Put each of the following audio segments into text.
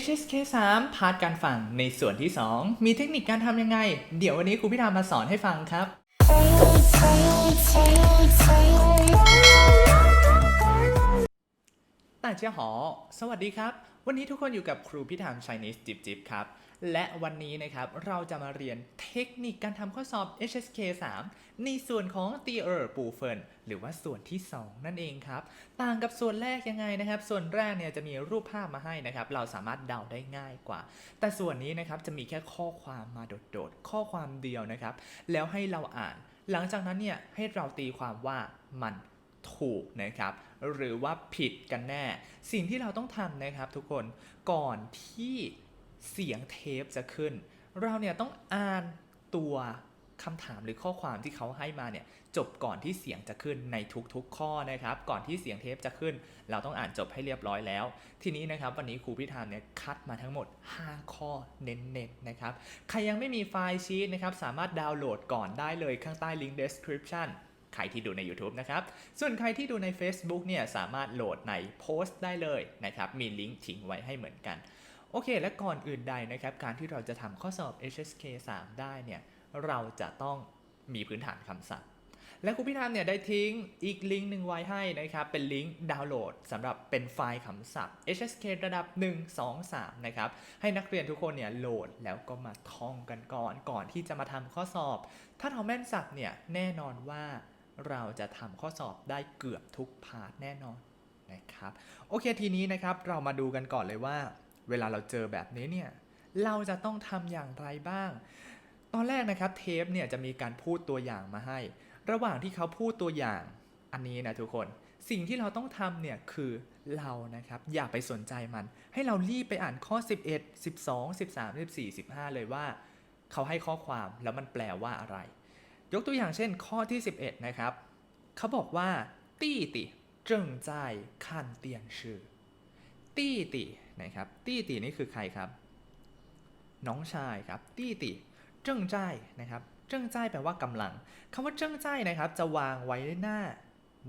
HSK 3 พาร์ทการฟังในส่วนที่ 2 มีเทคนิคการทำยังไง เดี๋ยววันนี้ครูพิธามาสอนให้ฟังครับต่าเจ้าหอสวัสดีครับ วันนี้ทุกคนอยู่กับครูพิธาม Chinese จิบจิบครับ และวันนี้นะครับเราจะมาเรียนเทคนิคการทำข้อสอบ HSK 3 ในส่วนของ t ีเออร์ปูเฟินหรือว่าส่วนที่ 2 นั่นเองครับ ต่างกับส่วนแรกยังไงนะครับ ส่วนแรกเนี่ยจะมีรูปภาพมาให้นะครับ เราสามารถเดาได้ง่ายกว่า แต่ส่วนนี้นะครับจะมีแค่ข้อความมาโดดๆ ข้อความเดียวนะครับ แล้วให้เราอ่าน หลังจากนั้นเนี่ยให้เราตีความว่ามันถูกนะครับหรือว่าผิดกันแน่ สิ่งที่เราต้องทำนะครับทุกคนก่อนที่ เสียงเทปจะขึ้น เราเนี่ยต้องอ่านตัวคำถามหรือข้อความที่เขาให้มาเนี่ยจบก่อนที่เสียงจะขึ้นในทุกๆ ข้อนะครับ ก่อนที่เสียงเทปจะขึ้น เราต้องอ่านจบให้เรียบร้อยแล้ว ทีนี้นะครับวันนี้ครูพิธามเนี่ยคัดมาทั้งหมด 5 ข้อเน้นๆนะครับใครยังไม่มีไฟล์ชีตนะครับสามารถดาวน์โหลดก่อนได้เลยข้างใต้ลิงก์ description ใครที่ดูใน YouTube นะครับ ส่วนใครที่ดูใน Facebook เนี่ยสามารถโหลดในโพสต์ได้เลยนะครับ มีลิงก์ทิ้งไว้ให้เหมือนกัน โอเค และก่อนอื่นใดนะครับ การที่เราจะทำข้อสอบ HSK 3 ได้เนี่ย เราจะต้องมีพื้นฐานคำศัพท์ และครูพิธามเนี่ยได้ทิ้งอีกลิงก์หนึ่งไว้ให้นะครับ เป็นลิงก์ดาวน์โหลดสำหรับเป็นไฟล์คำศัพท์ HSK ระดับ 1 2 3 นะครับ ให้นักเรียนทุกคนเนี่ยโหลดแล้วก็มาท่องกันก่อน ก่อนที่จะมาทำข้อสอบ ถ้าเราแม่นสับเนี่ยแน่นอนว่าเราจะทำข้อสอบได้เกือบทุกพาร์ทแน่นอนนะครับ โอเคทีนี้นะครับเรามาดูกันก่อนเลยว่า เวลาเราเจอแบบนี้เนี่ยเราจะต้องทำอย่างไรบ้าง ตอนแรกนะครับเทปเนี่ยจะมีการพูดตัวอย่างมาให้ ระหว่างที่เขาพูดตัวอย่างอันนี้นะทุกคนสิ่งที่เราต้องทำเนี่ยคือเรานะครับอย่าไปสนใจมัน ให้เรารีบไปอ่านข้อ 11 12 13 14 15 เลยว่า เขาให้ข้อความแล้วมันแปลว่าอะไร ยกตัวอย่างเช่น ข้อที่ 11 นะครับ เขาบอกว่าตี้ติเจิงใจคันเตียนชื่อ ตี้ตินะครับ ตี้ตินี่คือใครครับ น้องชายครับ ตี้ติเจิ้งใจายนะครับเจิ้งใจายแปลว่ากำลังคำว่าเจิ้งใจายนะครับ จะวางไว้หน้า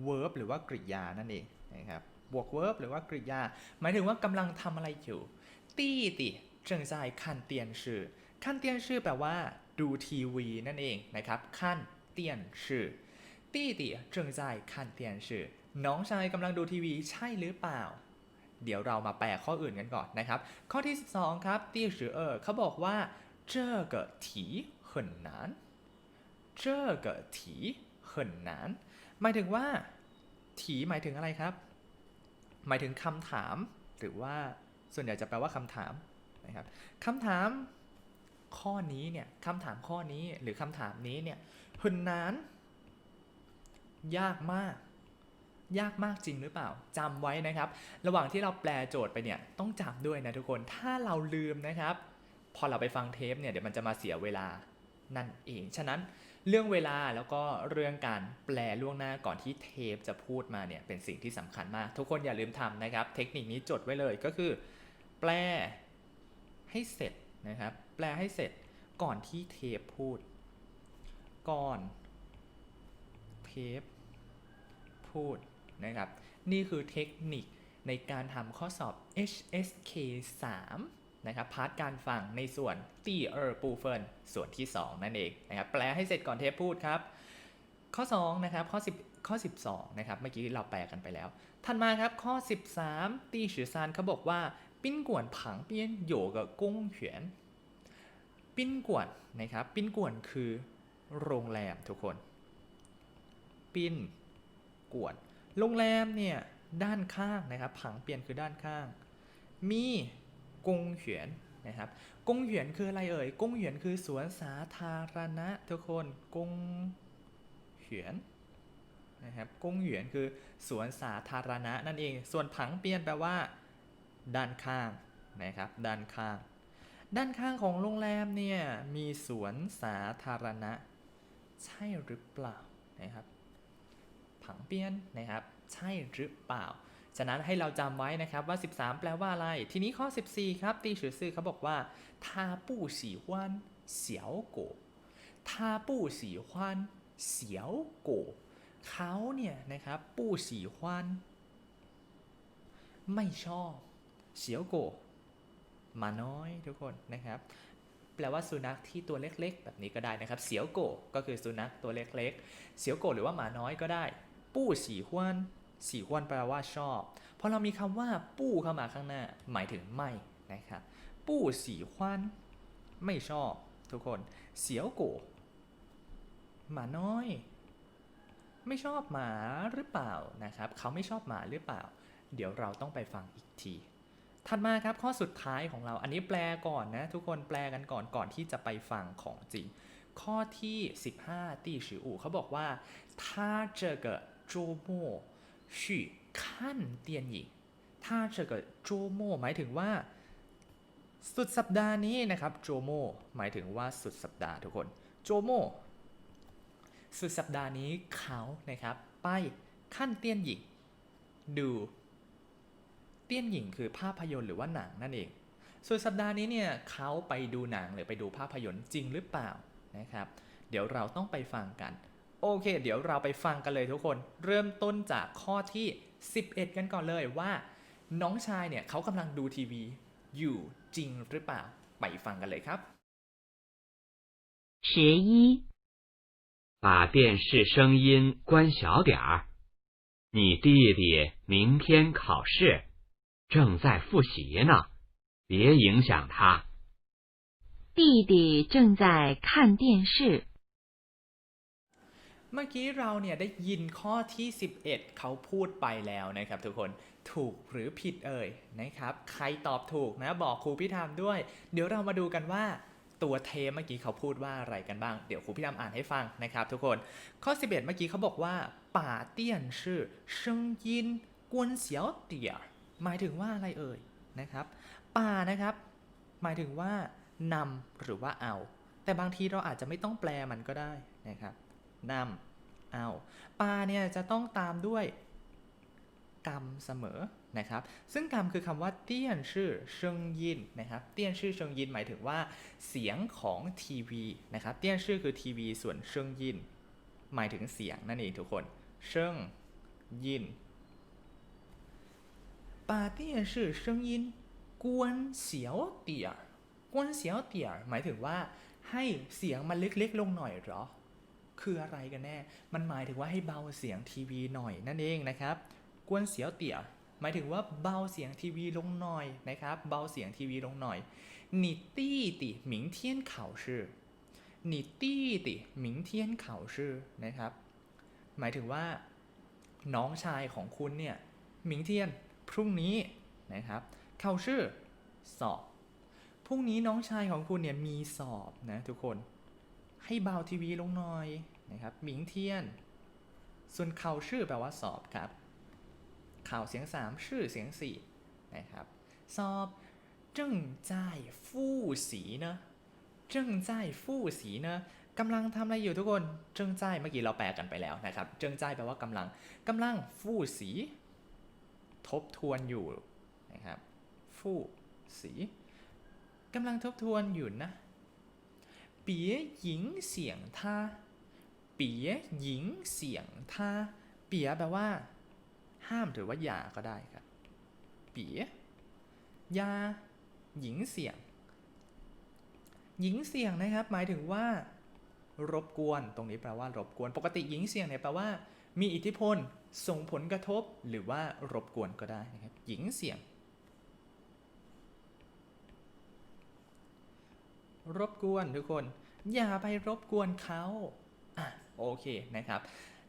verb หรือว่ากริยานั่นเองนะครับบวก verb หรือว่ากริยา หมายถึงว่ากำลังทำอะไรอยู่ ตี้ติเจิ้งใจายคันเตียนชื่อคันเตียนชื่อแปลว่าดูทีวีนั่นเองนะครับคันเตียนชื่อตี้ติเจิ้งใจายคันเตียนชื่อน้องชายกำลังดูทีวีใช่หรือเปล่า เดี๋ยวเรามาแปลข้ออื่นกันก่อนนะครับ ข้อที่ 12 ครับตี้ชือเออเขาบอกว่าเจอเกถีเหินนานเจเกถีเหินนานหมายถึงว่า ถีหมายถึงอะไรครับ หมายถึงคำถาม หรือว่าส่วนใหญ่จะแปลว่าคำถามนะครับคำถามข้อนี้เนี่ยคำถามข้อนี้หรือคำถามนี้เนี่ยหึนนานยากมาก ยากมากจริงหรือเปล่าจำไว้นะครับ ระหว่างที่เราแปลโจทย์ไปเนี่ยต้องจำด้วยนะทุกคนถ้าเราลืมนะครับ พอเราไปฟังเทปเนี่ยเดี๋ยวมันจะมาเสียเวลานั่นเอง ฉะนั้นเรื่องเวลาแล้วก็เรื่องการแปลล่วงหน้าก่อนที่เทปจะพูดมาเนี่ยเป็นสิ่งที่สำคัญมาก ทุกคนอย่าลืมทำนะครับ เทคนิคนี้จดไว้เลยก็คือ แปลให้เสร็จนะครับ แปลให้เสร็จก่อนที่เทปพูด ก่อนเทปพูด นะครับ นี่คือเทคนิคในการทำข้อสอบ HSK 3นะครับ พาร์ทการฟังในส่วนตีเออร์ปูเฟินส่วนที่ 2 นั่นเองนะครับ แปลให้เสร็จก่อนเทปพูดครับ ข้อ 2 นะครับ ข้อ 10 ข้อ 12 นะครับ เมื่อกี้เราแปลกันไปแล้ว ถัดมาครับ ข้อ 13 ตีฉือซานเขาบอกว่า ปิ้นกวนผังเปี้ยนโยกบกงเขียน ปิ้นกวนนะครับ ปิ้นกวนคือโรงแรมทุกคน ปิ้นกวด โรงแรมเนี่ยด้านข้างนะครับผังเปลี่ยนคือด้านข้าง มีกงเหียนนะครับกงเหียนคืออะไรเอ่ยกงเหียนคือสวนสาธารณะทุกคนกงเหียนนะครับกงเหียนคือสวนสาธารณะนั่นเอง ส่วนผังเปลี่ยนแปลว่า ด้านข้างนะครับ ด้านข้าง ด้านข้างของโรงแรมเนี่ยมีสวนสาธารณะ ใช่หรือเปล่านะครับ ผังเปียนนะครับ ใช่หรือเปล่า ฉะนั้นให้เราจำไว้นะครับว่า 13 แปลว่าอะไร ทีนี้ข้อ 14 ครับ ตีฉือซื่อเขาบอกว่า他不喜欢小狗他不喜欢小狗เขาเนี่ยนะครับ不喜欢ไม่ชอบเสียวโก หมาน้อยทุกคนนะครับ แปลว่าสุนัขที่ตัวเล็กๆ แบบนี้ก็ได้นะครับ เสียวโกะก็คือสุนัขตัวเล็กๆ เสียวโกะหรือว่าหมาน้อยก็ได้ ปู้สีฮวนสีฮวนแปลว่าชอบพอเรามีคำว่าปู้เข้ามาข้างหน้า หมายถึงไม่นะครับปู้สีฮวนไม่ชอบ ทุกคน เสียวโกหมาน้อย ไม่ชอบหมาหรือเปล่านะครับ เขาไม่ชอบหมาหรือเปล่า เดี๋ยวเราต้องไปฟังอีกทีถัดมาครับข้อสุดท้ายของเราอันนี้แปลก่อนนะ ทุกคนแปลกันก่อนก่อนที่จะไปฟังของจริง ข้อที่ 15ตีฉิอู่เขาบอกว่าถ้าเจอเกิด 周末去看电影他这个周末หมายถึงว่า สุดสัปดาห์นี้นะครับโจโมหมายถึงว่าสุดสัปดาห์ทุกคนโจโมสุดสัปดาห์นี้เขานะครับไปขั้นเตี้ยนหญิงดู เตี้ยนหญิงคือภาพยนตร์หรือว่าหนังนั่นเอง ส่วนสัปดาห์นี้เนี่ยเขาไปดูหนังหรือไปดูภาพยนตร์จริงหรือเปล่านะครับ เดี๋ยวเราต้องไปฟังกัน โอเค เดี๋ยวเราไปฟังกันเลยทุกคน เริ่มต้นจากข้อที่ 11 กันก่อนเลยว่า น้องชายเนี่ยเขากำลังดูทีวี อยู่จริงหรือเปล่า ไปฟังกันเลยครับ 十一、把电视声音关小点儿。你弟弟明天考试，正在复习呢，别影响他。弟弟正在看电视。 เมื่อกี้เราเนี่ยได้ยินข้อที่ 11 เขาพูดไปแล้วนะครับทุกคนถูกหรือผิดเอ่ยนะครับใครตอบถูกนะบอกครูพี่ธรรมด้วย เดี๋ยวเรามาดูกันว่าตัวเทเมื่อกี้เขาพูดว่าอะไรกันบ้าง เดี๋ยวครูพี่ธรรมอ่านให้ฟังนะครับทุกคนข้อ 11 เมื่อกี้เขาบอกว่าป่าเตี้ยนชื่อเชิงยินกวนเสียวเตี่ยหมายถึงว่าอะไรเอ่ยนะครับป่านะครับ หมายถึงว่านำหรือว่าเอา แต่บางทีเราอาจจะไม่ต้องแปลมันก็ได้นะครับ นำเอาปาเนี่ยจะต้องตามด้วยกรรมเสมอนะครับ ซึ่งกรรมคือคำว่าเตี้ยนชื่อเชิงยินนะครับ เตี้ยนชื่อเชิงยินหมายถึงว่าเสียงของทีวีนะครับ เตี้ยนชื่อคือทีวีส่วนเชิงยิน หมายถึงเสียงนั่นเองทุกคน เชิงยินปาเตี้ยนชื่อเชิงยินกวนเสียวเตี่ยกวนเสียวเตี่ยหมายถึงว่าให้เสียงมันเล็กๆลงหน่อยหรอ คืออะไรกันแน่ มันหมายถึงว่าให้เบาเสียงทีวีหน่อยนั่นเองนะครับ กวนเสียวเตี่ยหมายถึงว่าเบาเสียงทีวีลงหน่อยนะครับ เบาเสียงทีวีลงหน่อย你弟弟明天考试你弟弟明天考试นะครับ หมายถึงว่า น้องชายของคุณเนี่ยหมิงเทียน พรุ่งนี้นะครับ เข้าชื่อ สอบ พรุ่งนี้น้องชายของคุณเนี่ยมีสอบนะทุกคน ให้เบาทีวีลงหน่อยนะครับหมิงเทียน ส่วนเข่าชื่อแปลว่าสอบครับเข่าเสียงสามชื่อเสียงสี่นะครับสอบจึงใจฟู่สีนะจึงใจฟู่สีนะกำลังทำอะไรอยู่ทุกคนจึงใจเมื่อกี้เราแปลกันไปแล้วนะครับจึงใจแปลว่ากำลังกำลังฟู่สี ทบทวนอยู่นะครับฟู่สีกำลังทบทวนอยู่นะ 别影响他别影响他เปียแปลว่า ห้ามหรือว่าอย่าก็ได้ครับเปียอยาหญิงเสียง หญิงเสียงนะครับ หมายถึงว่า รบกวน ตรงนี้แปลว่ารบกวน ปกติหญิงเสียงเนี่ยแปลว่า มีอิทธิพล ส่งผลกระทบ หรือว่ารบกวนก็ได้นะครับ หญิงเสียง รบกวนทุกคน อย่าไปรบกวนเขาอะโอเคนะครับ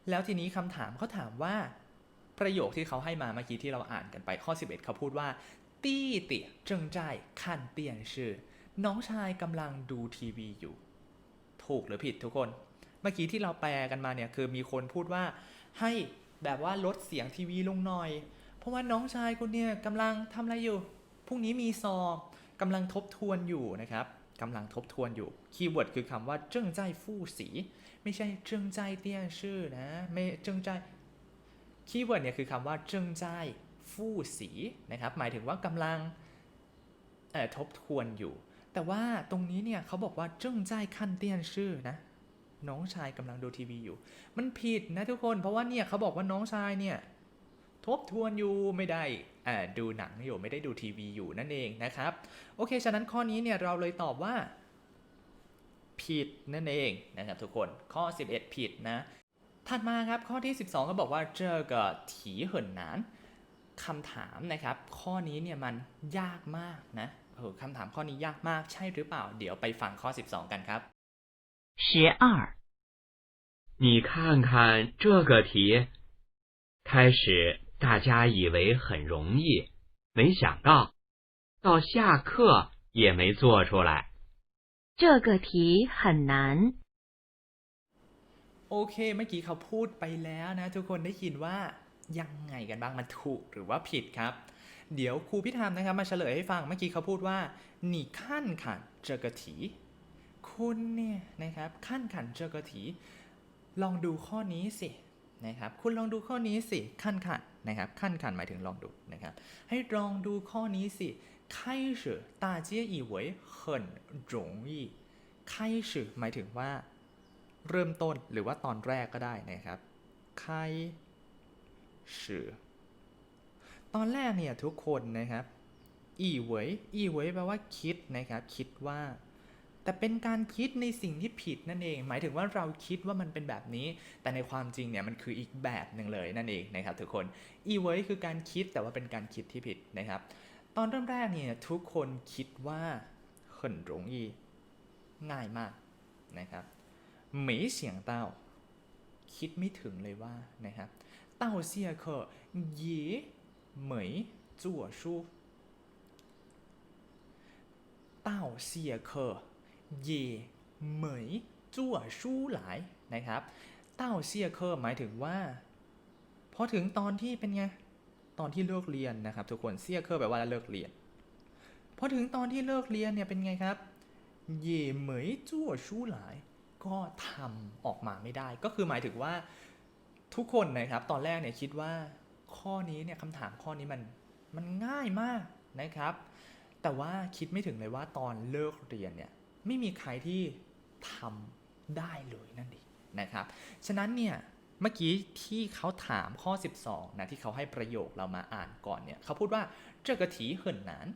แล้วทีนี้คำถามเขาถามว่า ประโยคที่เขาให้มาเมื่อกี้ที่เราอ่านกันไปข้อ 11 เขาพูดว่า ตี้ติเจิงใจขันเตียนชื่อน้องชายกำลังดูทีวีอยู่ ถูกหรือผิดทุกคน เมื่อกี้ที่เราแปลกันมาเนี่ยคือมีคนพูดว่า ให้แบบว่าลดเสียงทีวีลงหน่อย เพราะว่าน้องชายคุณเนี่ยกำลังทำอะไรอยู่พรุ่งนี้มีสอบกำลังทบทวนอยู่นะครับ กำลังทบทวนอยู่ คีย์เวิร์ดคือคำว่าเจิ้งใจฟู่สี ไม่ใช่เจิ้งใจเตี้ยชื่อนะไม่เจิ้งใจคีย์เวิร์ดเนี่ยคือคำว่าเจิ้งใจฟู่สีนะครับหมายถึงว่ากำลังทบทวนอยู่ แต่ว่าตรงนี้เนี่ยเขาบอกว่าเจิ้งใจขั้นเตี้ยนชื่อนะน้องชายกำลังดูทีวีอยู่ มันผิดนะทุกคนเพราะว่าเนี่ยเขาบอกว่าน้องชายเนี่ยทบทวนอยู่ไม่ได้ ดูหนังอยู่ไม่ได้ดูทีวีอยู่นั่นเองนะครับ โอเค ฉะนั้นข้อนี้เนี่ยเราเลยตอบว่า ผิดนั่นเองนะครับทุกคนข้อ 11 ผิดนะ ถัดมาครับข้อที่ 12 ก็บอกว่า这个题很难คำถามนะครับ ข้อนี้เนี่ยมันยากมากนะเออคำถามข้อนี้ยากมากใช่หรือเปล่า เดี๋ยวไปฟังข้อ 12 กันครับ 十二，你看看这个题，开始 大家以为很容易，没想到到下课也没做出来。这个题很难。 โอเค เมื่อกี้เขาพูดไปแล้วนะ ทุกคนได้ยินว่ายังไงกันบ้างมันถูกหรือว่าผิดครับ เดี๋ยวครูพิธามนะครับมาเฉลยให้ฟังเมื่อกี้เขาพูดว่าหนีขั้นขันเจอกะถีคุณเนี่ยนะครับขั้นขันเจอกะถีลองดูข้อนี้สิ นะครับ คุณลองดูข้อนี้สิขั้นขันนะครับขั้นขันหมายถึงลองดูนะครับ ให้ลองดูข้อนี้สิ开始大家以为很容易开始หมายถึงว่า เริ่มต้นหรือว่าตอนแรกก็ได้นะครับ开始ตอนแรกเนี่ยทุกคนนะครับอีเวยอีเวยแปลว่าคิดนะครับ คิดว่า แต่เป็นการคิดในสิ่งที่ผิดนั่นเอง หมายถึงว่าเราคิดว่ามันเป็นแบบนี้ แต่ในความจริงเนี่ยมันคืออีกแบบหนึ่งเลยนั่นเองนะครับทุกคนอีเวคือการคิดแต่ว่าเป็นการคิดที่ผิดนะครับ ตอนเริ่มแรกเนี่ยทุกคนคิดว่า很นรงยีง่ายมากนะครับหมีเสียงเต้า คิดไม่ถึงเลยว่านะครับเต้าเสียเคเย่เหมยจั่วชูเต้าเสียเค เย่เหมยจั่วชู้หลายนะครับ เต้าเซียเคอร์หมายถึงว่าพอถึงตอนที่เป็นไง ตอนที่เลิกเรียนนะครับทุกคนเซียเคอร์แปลว่าเลิกเรียนพอถึงตอนที่เลิกเรียนเนี่ยเป็นไงครับ เย่เหมยจั่วชู้หลาย ก็ทำออกมาไม่ได้ ก็คือหมายถึงว่าทุกคนนะครับ ตอนแรกเนี่ยคิดว่าข้อนี้เนี่ยคำถามข้อนี้มันมันง่ายมากนะครับ แต่ว่าคิดไม่ถึงเลยว่าตอนเลิกเรียนเนี่ย ไม่มีใครที่ทำได้เลยนั่นเองนะครับ ฉะนั้นเนี่ยเมื่อกี้ที่เขาถามข้อ 12นะที่เขาให้ประโยคเรามาอ่านก่อนเนี่ยเขาพูดว่าเจ้ากะถีเหินนาน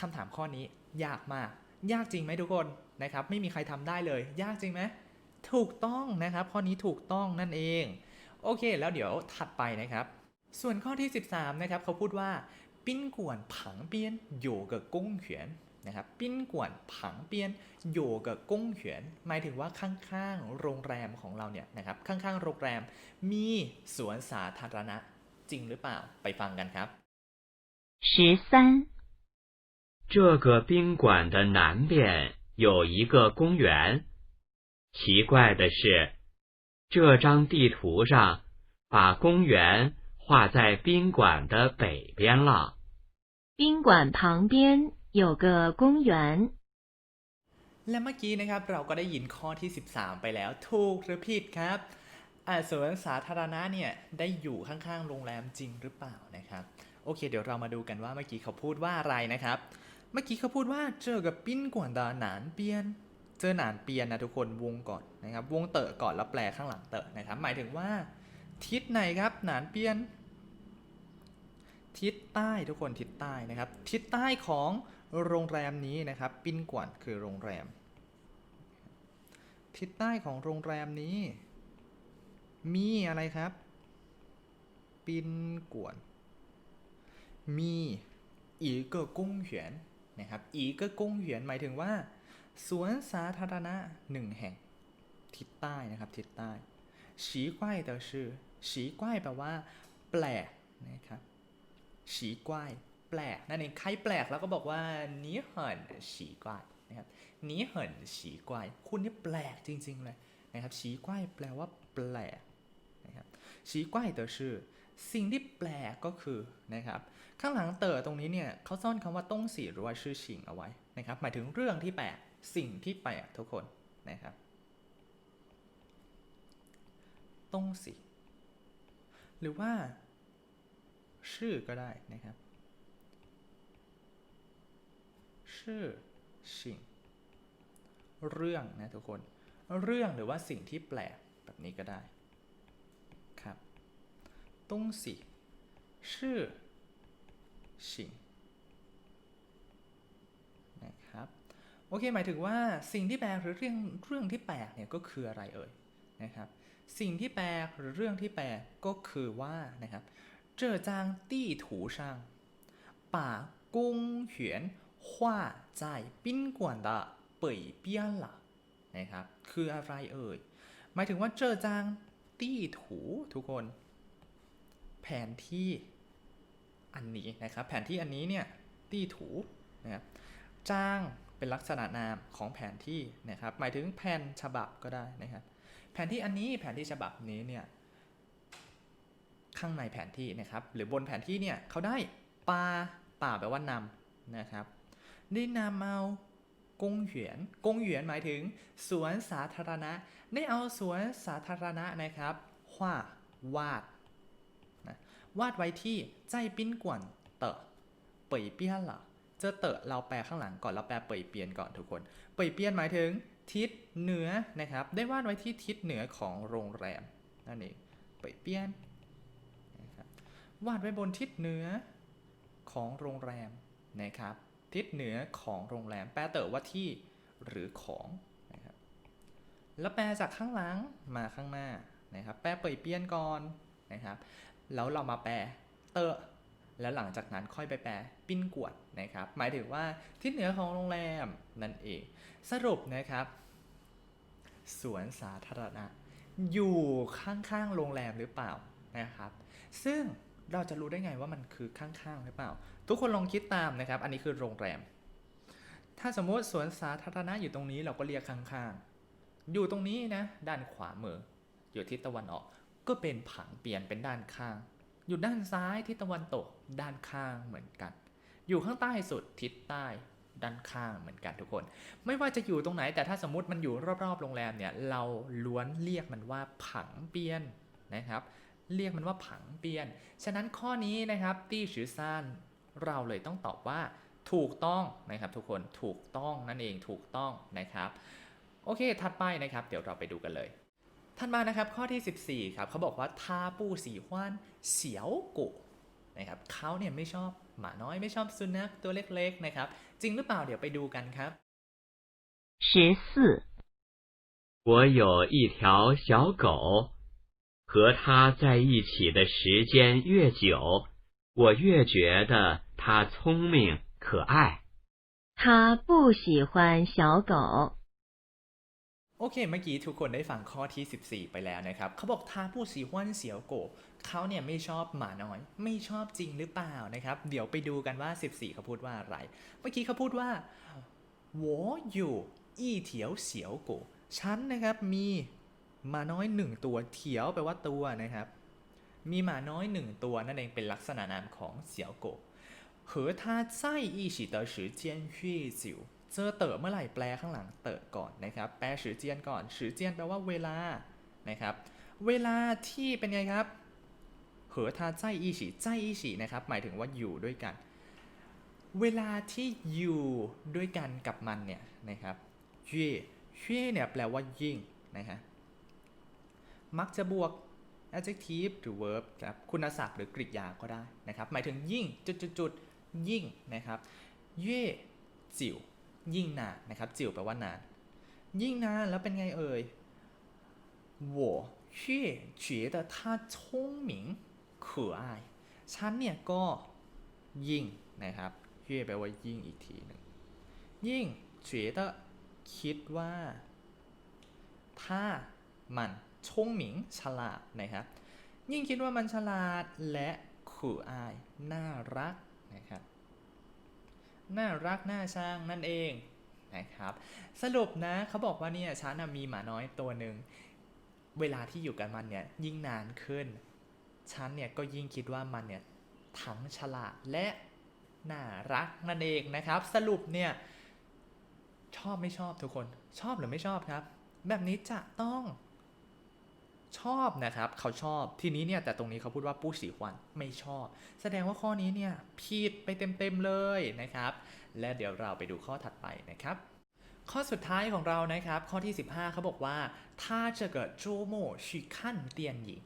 คำถามข้อนี้ยากมาก ยากจริงไหมทุกคนนะครับ ไม่มีใครทำได้เลย ยากจริงไหมถูกต้องนะครับ ข้อนี้ถูกต้องนั่นเอง โอเค แล้วเดี๋ยวถัดไปนะครับ ส่วนข้อที่ 13นะครับเขาพูดว่าปิ้นกวนผังเปียนอยู่กับกุ้งเขียน ะครับ宾馆旁边有个公园หมายถึงว่าข้างๆ โรงแรมของเราเนี่ยนะครับ ข้างๆ โรงแรมมีสวนสาธารณะจริงหรือเปล่า ไปฟังกันครับ 十三，这个宾馆的南边有一个公园。奇怪的是，这张地图上把公园画在宾馆的北边了。宾馆旁边 有个公园。 และเมื่อกี้นะครับเราก็ได้ยินข้อที่ 13 ไปแล้วถูกหรือผิดครับอ่าสวนสาธารณะเนี่ยได้อยู่ข้างๆ โรงแรมจริงหรือเปล่านะครับ โอเค เดี๋ยวเรามาดูกันว่าเมื่อกี้เขาพูดว่าอะไรนะครับ เมื่อกี้เขาพูดว่าเจอกับปิ้นกวนดาหนานเปียน เจอหนานเปียนนะทุกคนวงก่อนนะครับ วงเตอะก่อนแล้วแปลข้างหลังเตอะนะครับ หมายถึงว่า ทิศไหนครับหนานเปียน ทิศใต้ทุกคนทิศใต้นะครับ ทิศใต้ของ โรงแรมนี้นะครับ ปินกวนคือโรงแรม ทิศใต้ของโรงแรมนี้ มีอะไรครับ ปินกวน มีอีกเกอกุ้งเหวียนนะครับ อีกเกอกุ้งเหวียนหมายถึงว่า สวนสาธารณะหนึ่งแห่ง ทิศใต้นะครับ ทิศใต้ฉีกว้ายแต่ชื่อฉีกว้ายแปลว่า แปลกนะครับฉีกว้าย แปลกนั่นเองใครแปลกแล้วก็บอกว่านี้เหินฉีกว้ายนะครับนี้เหินฉีกว้ายคุณนี่แปลกจริง ๆ เลยนะครับฉีกว้ายแปลว่าแปลกนะครับฉีกว้าย的是สิ่งที่แปลกก็คือนะครับข้างหลังเต๋อตรงนี้เนี่ยเขาซ่อนคำว่าต้งสีหรือว่าชื่อชิงเอาไว้นะครับหมายถึงเรื่องที่แปลกสิ่งที่แปลกทุกคนนะครับต้งสีหรือว่า ชื่อก็ได้นะครับ ชื่อชิงเรื่องนะทุกคน เรื่องหรือว่าสิ่งที่แปลกแบบนี้ก็ได้ครับต้องสิชื่อชิงนะครับโอเคหมายถึงว่าสิ่งที่แปลกหรือเรื่องเรื่องที่แปลกเนี่ยก็คืออะไรเอ่ยนะครับสิ่งที่แปลกหรือเรื่องที่แปลกก็คือว่านะครับเจอจางตี้ถูช่างป่ากุ้งเหียนะครับ คืออะไรเอ่ย หมายถึงว่าเจอจางตี้ถูทุกคน แผนที่อันนี้นะครับ แผนที่อันนี้เนี่ยตี้ถูนะครับจ้างเป็นลักษณะนามของแผนที่นะครับ หมายถึงแผนฉบับก็ได้นะครับ แผนที่อันนี้แผนที่ฉบับนี้เนี่ยข้างในแผนที่นะครับ หรือบนแผนที่เนี่ยเขาได้ปลาป่าแปลว่านำนะครับ ได้นำเอากงเหวียนกงเหวียนหมายถึง สวนสาธารณะ ได้เอาสวนสาธารณะนะครับวาดวาดนะวาดไว้ที่ใจปิ้นกวนเตอะเป่ยเปี้ยนเหรอเจอเตะเราแปลข้างหลังก่อนเราแปลเป่ยเปียนก่อนทุกคน เป่ยเปียนหมายถึง ทิศเหนือนะครับ ได้วาดไว้ที่ทิศเหนือของโรงแรมนั่นเองเป่ยเปียนนะครับวาดไว้บนทิศเหนือของโรงแรมนะครับ ทิศเหนือของโรงแรม แปลเตอว่าที่หรือของนะครับแล้วแปลจากข้างหลังมาข้างหน้านะครับแปลเปยเปี้ยนก่อนนะครับแล้วเรามาแปลเตอแล้วหลังจากนั้นค่อยไปแปลปิ้นกวดนะครับ หมายถึงว่าทิศเหนือของโรงแรมนั่นเอง สรุปนะครับ สวนสาธารณะ อยู่ข้างๆโรงแรมหรือเปล่านะครับ ซึ่ง เราจะรู้ได้ไงว่ามันคือข้างๆหรือเปล่า ทุกคนลองคิดตามนะครับ อันนี้คือโรงแรม ถ้าสมมติสวนสาธารณะอยู่ตรงนี้เราก็เรียกข้างๆ อยู่ตรงนี้นะ ด้านขวามือ อยู่ทิศตะวันออก ก็เป็นผังเปลี่ยนเป็นด้านข้าง อยู่ด้านซ้ายทิศตะวันตก ด้านข้างเหมือนกัน อยู่ข้างใต้สุดทิศใต้ด้านข้างเหมือนกันทุกคน ไม่ว่าจะอยู่ตรงไหน แต่ถ้าสมมติมันอยู่รอบๆโรงแรมเนี่ย เราล้วนเรียกมันว่าผังเปียนนะครับ เรียกมันว่าผังเปียน ฉะนั้นข้อนี้นะครับตี้ชือซานเราเลยต้องตอบว่า ถูกต้องนะครับ ทุกคนถูกต้องนั่นเองถูกต้องนะครับ โอเค ถัดไปนะครับ เดี๋ยวเราไปดูกันเลยถัดมานะครับข้อที่ 14 ครับเขาบอกว่าทาปูสีฮวนเสียวกุนะครับเขาเนี่ยไม่ชอบหมาน้อยไม่ชอบสุนัขตัวเล็กๆนะครับ จริงหรือเปล่าเดี๋ยวไปดูกันครับ 十四，我有一条小狗， 和它在一起的时间越久，我越觉得它聪明可爱。他不喜欢小狗。 โอเค เมื่อกี้ทุกคนได้ฟังข้อที่ 14 ไปแล้วนะครับ เขาบอกทาผู้สีฮวนเสียวโกะเขาเนี่ยไม่ชอบหมาน้อย ไม่ชอบจริงหรือเปล่านะครับ เดี๋ยวไปดูกันว่า 14 เขาพูดว่าอะไร เมื่อกี้เขาพูดว่า我有一条小狗ฉันนะครับมีห มาน้อยหนึ่งตัวเถียวแปลว่าตัวนะครับ มีหมาน้อยหนึ่งตัวนั่นเองเป็นลักษณะนามของเสียวโกะ和他在一起的时间越久เจอเต๋อเมื่อไหร่แปลข้างหลังเต๋อก่อนนะครับ แปลสือเจียนก่อนสือเจียนแปลว่าเวลานะครับ เวลาที่เป็นไงครับเหอทาใจอีฉีใจอีฉีนะครับ หมายถึงว่าอยู่ด้วยกัน เวลาที่อยู่ด้วยกันกับมันเนี่ยนะครับเย่เย่เนี่ยแปลว่ายิ่งนะฮะ มักจะบวก adjective หรือ verb ครับคุณศัพท์หรือกริยาก็ได้นะครับ หมายถึงยิ่งจุดๆๆยิ่งนะครับเย่จิ๋วยิ่งนานนะครับ จิ๋วแปลว่านาน ยิ่งนานแล้วเป็นไงเอ่ย我越觉得他聪明可爱ฉันเนี่ยก็ยิ่งนะครับเย่แปลว่ายิ่งอีกทีหนึ่งยิ่ง觉得คิดว่า ถ้ามัน ชงหมิงฉลาดนะครับยิ่งคิดว่ามันฉลาดและขู่อายน่ารักนะครับน่ารักน่าช่างนั่นเองนะครับสรุปนะเขาบอกว่าเนี่ยฉันน่ะมีหมาน้อยตัวหนึ่งเวลาที่อยู่กับมันเนี่ยยิ่งนานขึ้นฉันเนี่ยก็ยิ่งคิดว่ามันเนี่ยทั้งฉลาดและน่ารักนั่นเองนะครับ สรุปเนี่ยชอบไม่ชอบทุกคนชอบหรือไม่ชอบครับ แบบนี้จะต้อง ชอบนะครับ เขาชอบทีนี้เนี่ยแต่ตรงนี้เขาพูดว่าปู้สีหวันไม่ชอบ แสดงว่าข้อนี้เนี่ยผิดไปเต็มๆเลยนะครับ และเดี๋ยวเราไปดูข้อถัดไปนะครับข้อสุดท้ายของเรานะครับ ข้อที่ 15 เขาบอกว่าถ้าจะเกิดโจโมชิคันเตียนหญิง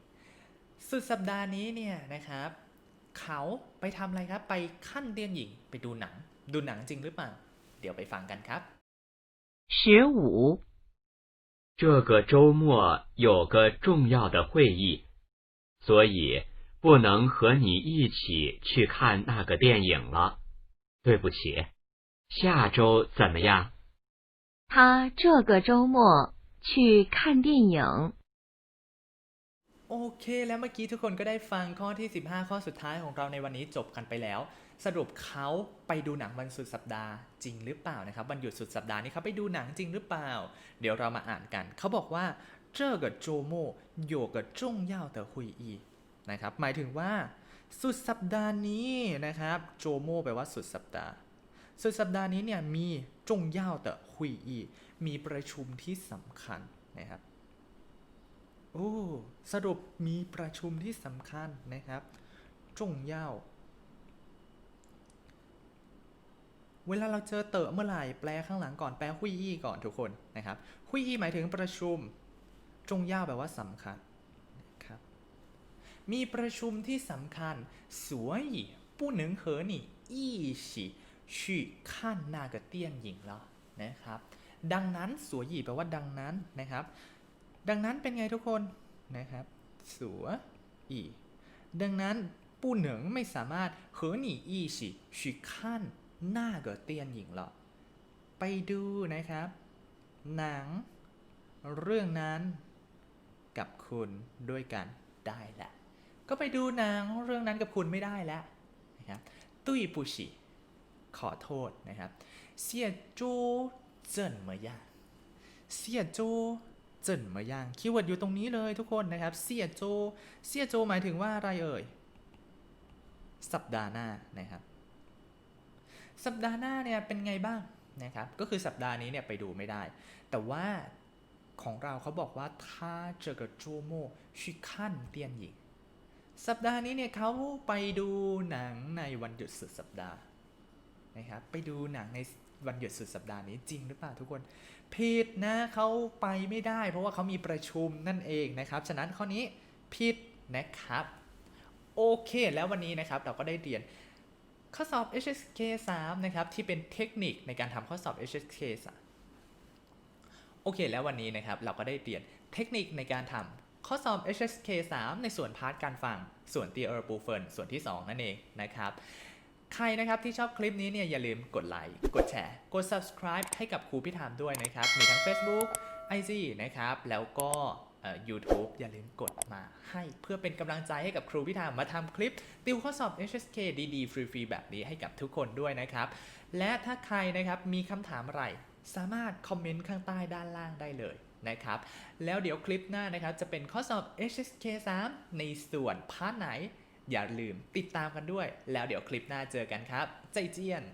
สุดสัปดาห์นี้เนี่ยนะครับ เขาไปทำอะไรครับ ไปขั้นเตียนหญิง ไปดูหนัง ดูหนังจริงหรือเปล่า เดี๋ยวไปฟังกันครับ十五，这个周末有个重要的会议，所以不能和你一起去看那个电影了。对不起，下周怎么样？他这个周末去看电影。 โอเค แล้วเมื่อกี้ทุกคนก็ได้ฟังข้อที่ 15 ข้อสุดท้ายของเราในวันนี้จบกันไปแล้ว สรุปเขาไปดูหนังวันสุดสัปดาห์จริงหรือเปล่านะครับวันหยุดสุดสัปดาห์นี้เขาไปดูหนังจริงหรือเปล่า เดี๋ยวเรามาอ่านกัน เขาบอกว่าเจอกับโจโมโย่กับจงย่าเต๋อหุยอีนะครับหมายถึงว่า สุดสัปดาห์นี้นะครับโจโมแปลว่าสุดสัปดาห์ สุดสัปดาห์นี้เนี่ยมีจงย่าเต๋อหุยอีมีประชุมที่สำคัญนะครับโอ้สรุปมีประชุมที่สำคัญนะครับจงย่า เวลาเราเจอเตอเมื่อไหร่แปลข้างหลังก่อนแปลหุยอี้ก่อนทุกคนนะครับหุยอี้หมายถึงประชุม จงย่าแปลว่าสำคัญนะครับมีประชุมที่สำคัญสวยผู้หนึ่งเหอนี่อี้ฉีชื่ขั้นนากระเตี้ยนหญิงแล้วนะครับ ดังนั้นสวยแปลว่าดังนั้นนะครับ ดังนั้นเป็นไงทุกคนนะครับ สวยดังนั้นปู้หนึ่งไม่สามารถเหอหนีอี้ฉีชื่ขั้น หน้าเกิดเตียนหญิงหรอไปดูนะครับ หนัง เรื่องนั้นกับคุณด้วยกันได้แหละก็ไปดูหนังเรื่องนั้นกับคุณไม่ได้แล้วนะครับตุยปุชิขอโทษนะครับเสียจูเจินเมย่างเสียจูเจินเมย่างคีย์เวิร์ดอยู่ตรงนี้เลยทุกคนนะครับเสียโจเสียโจหมายถึงว่าอะไรเอ่ย สัปดาห์หน้านะครับ สัปดาห์หน้าเนี่ยเป็นไงบ้างนะครับก็คือสัปดาห์นี้เนี่ยไปดูไม่ได้ แต่ว่าของเราเขาบอกว่าถ้าเจอกับโจโมชิคันเตียนหญิงสัปดาห์นี้เนี่ยเขาไปดูหนังในวันหยุดสุดสัปดาห์นะครับไปดูหนังในวันหยุดสุดสัปดาห์นี้จริงหรือเปล่าทุกคนผิดนะเขาไปไม่ได้ เพราะว่าเขามีประชุมนั่นเองนะครับฉะนั้นข้อนี้ผิดนะครับ โอเคแล้ววันนี้นะครับเราก็ได้เรียน ข้อสอบ HSK 3นะครับที่เป็นเทคนิคในการทำข้อสอบ HSK 3โอเค แล้ววันนี้นะครับเราก็ได้เรียนเทคนิคในการทำข้อสอบ HSK 3ในส่วนพาร์ทการฟัง ส่วน t ีเออร์ปูเฟินส่วนที่ 2 นั่นเองนะครับใครนะครับที่ชอบคลิปนี้เนี่ยอย่าลืมกดไลค์ กดแชร์ กด subscribe ให้กับครูพิธามด้วยนะครับ มีทั้ง Facebook IG นะครับ แล้วก็ เอ่อ YouTube อย่าลืมกดมาให้เพื่อเป็นกำลังใจให้กับครูพิธามมาทำคลิป ติวข้อสอบ HSK ดีๆ ฟรีๆ แบบนี้ให้กับทุกคนด้วยนะครับ และถ้าใครนะครับมีคำถามอะไร สามารถคอมเมนต์ข้างใต้ด้านล่างได้เลยนะครับ แล้วเดี๋ยวคลิปหน้านะครับ จะเป็นข้อสอบ HSK 3 ในส่วนพาร์ทไหน อย่าลืมติดตามกันด้วย แล้วเดี๋ยวคลิปหน้าเจอกันครับ ใจเจียน